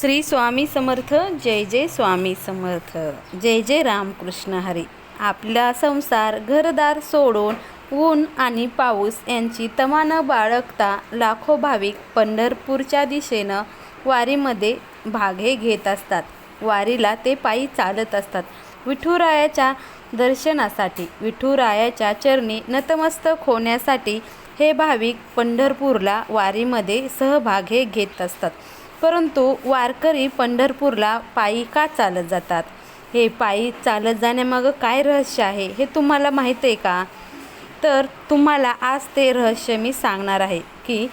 श्री स्वामी समर्थ जय जय स्वामी समर्थ जय जय रामकृष्ण हरी. आपला संसार घरदार सोडून ऊन आणि पाऊस यांची तमा न बाळगता लाखो भाविक पंढरपूरच्या दिशेनं वारीमध्ये भागे घेत असतात. वारीला ते पायी चालत असतात. विठुरायाच्या दर्शनासाठी विठुरायाच्या चरणी नतमस्तक होण्यासाठी हे भाविक पंढरपूरला वारीमध्ये सहभागे घेत असतात. परंतु वारकरी पंढरपूरला पायी का चालत जातात? हे पायी चालत जाण्यामागं काय रहस्य आहे हे तुम्हाला माहीत आहे का? तर तुम्हाला आज ते रहस्य मी सांगणार आहे की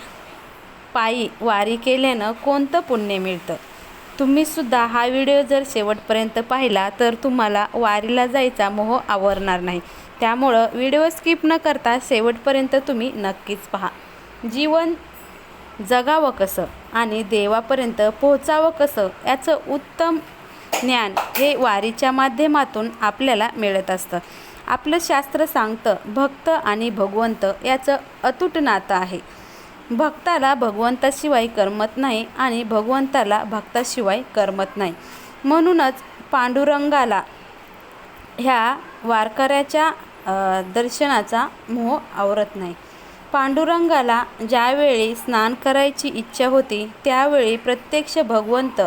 पायी वारी केल्यानं कोणतं पुण्य मिळतं? तुम्हीसुद्धा हा व्हिडिओ जर शेवटपर्यंत पाहिला तर तुम्हाला वारीला जायचा मोह आवरणार नाही. त्यामुळं व्हिडिओ स्किप न करता शेवटपर्यंत तुम्ही नक्कीच पहा. जीवन जगावं कसं आणि देवापर्यंत पोहोचावं कसं याचं उत्तम ज्ञान हे वारीच्या माध्यमातून आपल्याला मिळत असतं. आपलं शास्त्र सांगतं भक्त आणि भगवंत याचं अतूट नातं आहे. भक्ताला भगवंताशिवाय करमत नाही आणि भगवंताला भक्ताशिवाय करमत नाही. म्हणूनच पांडुरंगाला ह्या वारकऱ्याच्या दर्शनाचा मोह आवरत नाही. पांडुरंगाला ज्यावेळी स्नान करायची इच्छा होती त्यावेळी प्रत्यक्ष भगवंत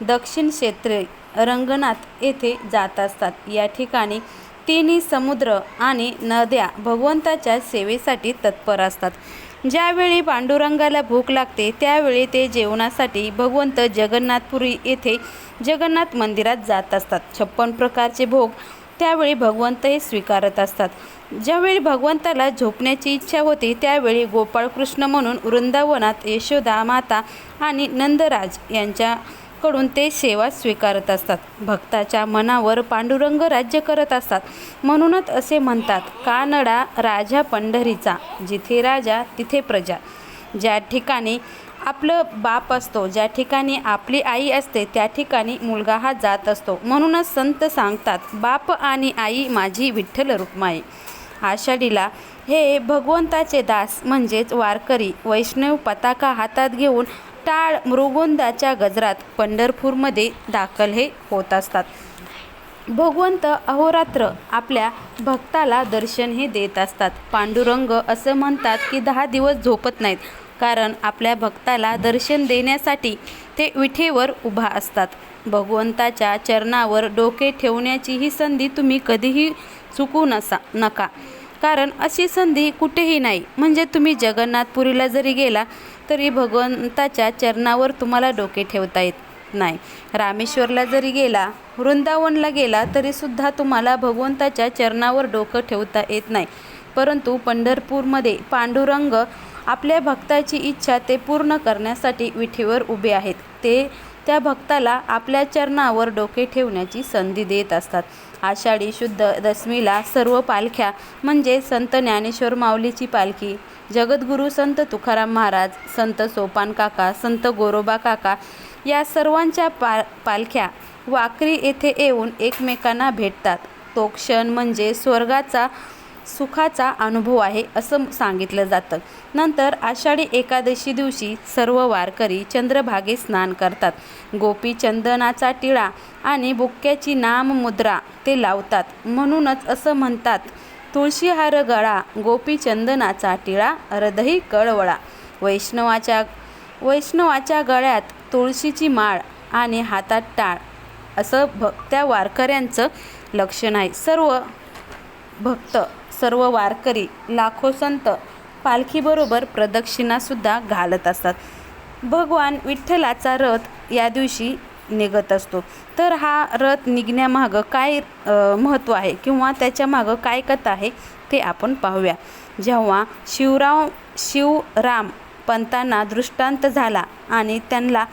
दक्षिण क्षेत्रे रंगनाथ येथे जात असतात. या ठिकाणी तिन्ही समुद्र आणि नद्या भगवंताच्या सेवेसाठी तत्पर असतात. ज्यावेळी पांडुरंगाला भूक लागते त्यावेळी ते जेवणासाठी भगवंत जगन्नाथपुरी येथे जगन्नाथ मंदिरात जात असतात. छप्पन प्रकारचे भोग त्यावेळी भगवंत हे स्वीकारत असतात. ज्यावेळी भगवंताला झोपण्याची इच्छा होती त्यावेळी गोपाळकृष्ण म्हणून वृंदावनात यशोदा माता आणि नंदराज यांच्याकडून ते सेवा स्वीकारत असतात. भक्ताच्या मनावर पांडुरंग राज्य करत असतात. म्हणूनच असे म्हणतात कानडा राजा पंढरीचा जिथे राजा तिथे प्रजा. ज्या ठिकाणी आपलं बाप असतो ज्या ठिकाणी आपली आई असते त्या ठिकाणी मुलगा हा जात असतो. म्हणूनच संत सांगतात बाप आणि आई माझी विठ्ठल रुक्माई. आषाढीला हे भगवंताचे दास म्हणजेच वारकरी वैष्णव पताका हातात घेऊन टाळ मृगोंदाच्या गजरात पंढरपूरमध्ये दाखल हे होत असतात. भगवंत अहोरात्र आपल्या भक्ताला दर्शन हे देत असतात. पांडुरंग असं म्हणतात की दहा दिवस झोपत नाहीत. कारण आपल्या भक्ताला दर्शन देण्यासाठी ते विठेवर उभा असतात. भगवंताच्या चरणावर डोके ठेवण्याची ही संधी तुम्ही कधीही चुकू नसा नका. कारण अशी संधी कुठेही नाही. म्हणजे तुम्ही जगन्नाथपुरीला जरी गेला तरी भगवंताच्या चरणावर तुम्हाला डोके ठेवता येत नाही. रामेश्वरला जरी गेला वृंदावनला गेला तरीसुद्धा तुम्हाला भगवंताच्या चरणावर डोकं ठेवता येत नाही. परंतु पंढरपूरमध्ये पांडुरंग आपल्या भक्ताची इच्छा ते पूर्ण करण्यासाठी विठीवर उभे आहेत. ते त्या भक्ताला आपल्या चरणावर डोके ठेवण्याची संधी देत असतात. आषाढी शुद्ध दशमीला सर्व पालख्या म्हणजे संत ज्ञानेश्वर माऊलीची पालखी जगद्गुरू संत तुकाराम महाराज संत सोपान काका संत गोरोबा काका या सर्वांच्या पा पालख्या वाकरी येथे येऊन एकमेकांना भेटतात. तो क्षण म्हणजे स्वर्गाचा सुखाचा अनुभव आहे असं सांगितलं जातं. नंतर आषाढी एकादशी दिवशी सर्व वारकरी चंद्रभागे स्नान करतात. गोपी चंदनाचा टिळा आणि बुक्क्याची नाममुद्रा ते लावतात. म्हणूनच असं म्हणतात तुळशीहार गळा गोपी चंदनाचा टिळा हृदयी कळवळा. वैष्णवाच्या वैष्णवाच्या गळ्यात तुळशीची माळ आणि हातात टाळ. असं भ त्या वारकऱ्यांचं लक्षण आहे. सर्व भक्त सर्व वारकरी लाखो संत पालखीबरोबर प्रदक्षिणासुद्धा घालत असतात. भगवान विठ्ठलाचा रथ या दिवशी निघत असतो. तर हा रथ निघण्यामागं काय महत्त्व आहे किंवा त्याच्यामागं काय कथा आहे ते आपण पाहूया. जेव्हा शिवराव शिवराम पंतांना दृष्टांत झाला आणि त्यांना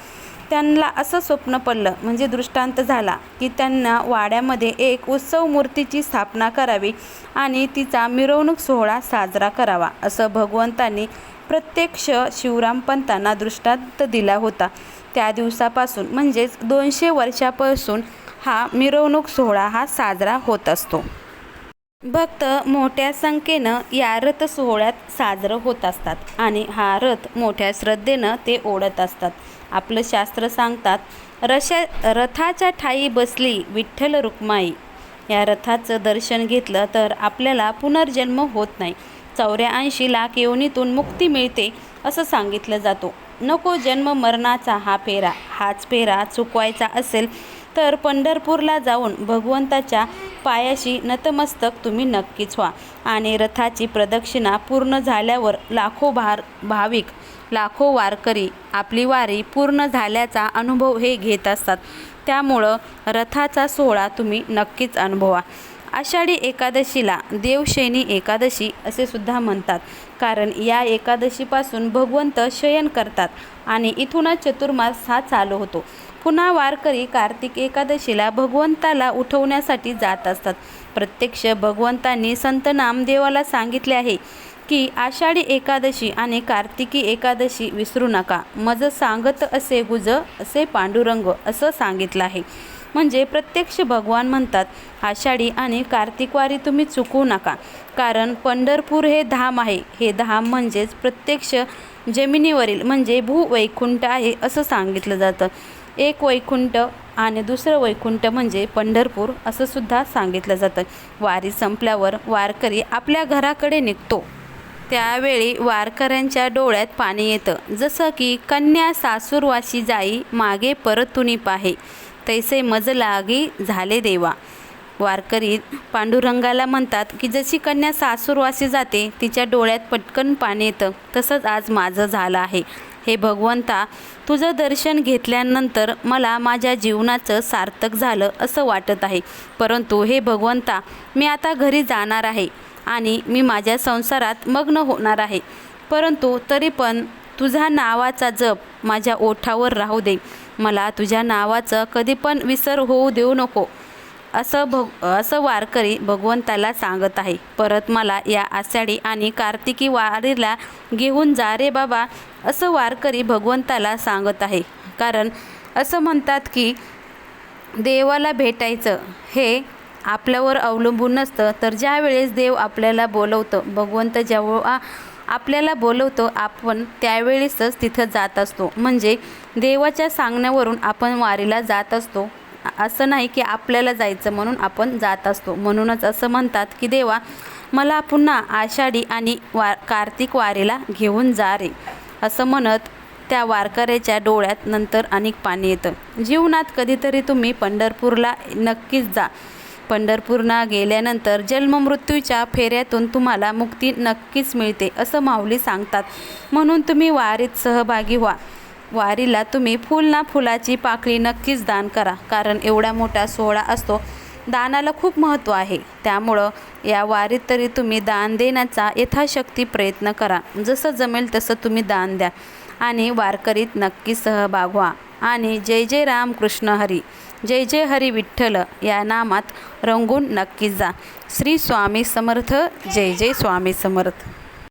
त्यांना असं स्वप्न पडलं म्हणजे दृष्टांत झाला की त्यांना वाड्यामध्ये एक उत्सव मूर्तीची स्थापना करावी आणि तिचा मिरवणूक सोहळा साजरा करावा असं भगवंतांनी प्रत्यक्ष शिवरामपंतांना दृष्टांत दिला होता. त्या दिवसापासून म्हणजेच दोनशे वर्षापासून हा मिरवणूक सोहळा हा साजरा होत असतो. भक्त मोठ्या संख्येनं या रथ सोहळ्यात साजरं होत असतात आणि हा रथ मोठ्या श्रद्धेनं ते ओढत असतात. आपलं शास्त्र सांगतात रशा रथाच्या ठाई बसली विठ्ठल रुक्माई. या रथाचं दर्शन घेतलं तर आपल्याला पुनर्जन्म होत नाही. चौऱ्याऐंशी लाख योनीतून मुक्ती मिळते असं सांगितलं जातो. नको जन्म मरणाचा हा फेरा हाच फेरा चुकवायचा असेल तर पंढरपूरला जाऊन भगवंताच्या पायाशी नतमस्तक तुम्ही नक्कीच व्हा आणि रथाची प्रदक्षिणा पूर्ण झाल्यावर लाखो भार भाविक लाखो वारकरी आपली वारी पूर्ण झाल्याचा अनुभव हे घेत असतात. त्यामुळं रथाचा सोहळा तुम्ही नक्कीच अनुभवा. आषाढी एकादशीला देवशैनी एकादशी असे सुद्धा म्हणतात. कारण या एकादशीपासून भगवंत शयन करतात आणि इथूनच चतुर्मास हा चालू होतो. पुन्हा वारकरी कार्तिक एकादशीला भगवंताला उठवण्यासाठी जात असतात. प्रत्यक्ष भगवंतांनी संत नामदेवाला सांगितले आहे की आषाढी एकादशी आणि कार्तिकी एकादशी विसरू नका. मज सांगत असे गुज असे पांडुरंग असं सांगितलं आहे. म्हणजे प्रत्यक्ष भगवान म्हणतात आषाढी आणि कार्तिकवारी तुम्ही चुकू नका. कारण पंढरपूर हे धाम आहे. हे धाम म्हणजेच प्रत्यक्ष जमिनीवरील म्हणजे भूवैकुंठ आहे असं सांगितलं जातं. एक वैकुंठ आणि दुसरं वैकुंठ म्हणजे पंढरपूर असं सुद्धा सांगितलं जातं. वारी संपल्यावर वारकरी आपल्या घराकडे निघतो. त्यावेळी वारकऱ्यांच्या डोळ्यात पाणी येतं. जसं की कन्या सासूरवाशी जाई मागे परतुनी पाहे. तैसे मज लागी झाले देवा. वारकरी पांडुरंगाला म्हणतात की जशी कन्या सासूरवाशी जाते तिच्या डोळ्यात पटकन पाणी येतं. तसंच आज माझं झालं आहे. हे भगवंता तुझं दर्शन घेतल्यानंतर मला माझ्या जीवनाचं सार्थक झालं असं वाटत आहे. परंतु हे भगवंता मी आता घरी जाणार आहे. आणि मी माझ्या संसारात मग्न होणार आहे. परंतु तरी पण तुझा नावाचा जप माझ्या ओठावर राहू दे. मला तुझ्या नावाचं कधी पण विसर होऊ देऊ नको. असं भग असं वारकरी भगवंताला सांगत आहे. परत मला या आषाढी आणि कार्तिकी वारीला घेऊन जा रे बाबा असं वारकरी भगवंताला सांगत आहे. कारण असं म्हणतात की देवाला भेटायचं हे आपल्यावर अवलंबून नसतं. तर ज्या वेळेस देव आपल्याला बोलवतं भगवंत जेव्हा आपल्याला बोलवतो आपण त्यावेळेसच तिथं जात असतो. म्हणजे देवाच्या सांगण्यावरून आपण वारीला जात असतो. असं नाही की आपल्याला जायचं म्हणून आपण जात असतो. म्हणूनच असं म्हणतात की देवा मला पुन्हा आषाढी आणि वा कार्तिक वारीला घेऊन जा रे. असं म्हणत त्या वारकऱ्याच्या डोळ्यात नंतर अनेक पाणी येतं. जीवनात कधीतरी तुम्ही पंढरपूरला नक्कीच जा. पंढरपूरना गेल्यानंतर जन्ममृत्यूच्या फेऱ्यातून तुम्हाला मुक्ती नक्कीच मिळते असं माऊली सांगतात. म्हणून तुम्ही वारीत सहभागी व्हा. वारीला तुम्ही फुल ना फुलाची पाकळी नक्कीच दान करा कारण एवढा मोठा सोहळा असतो दानाला खूप महत्त्व आहे. त्यामुळं या वारीत तरी तुम्ही दान देण्याचा यथाशक्ती प्रयत्न करा. जसं जमेल तसं तुम्ही दान द्या आणि वारकरीत नक्की सहभाग व्हा. आणि जय जय राम कृष्ण हरी. जय जय हरी विठ्ठल या नामात रंगून नक्कीच जा. श्री स्वामी समर्थ जय जय स्वामी समर्थ.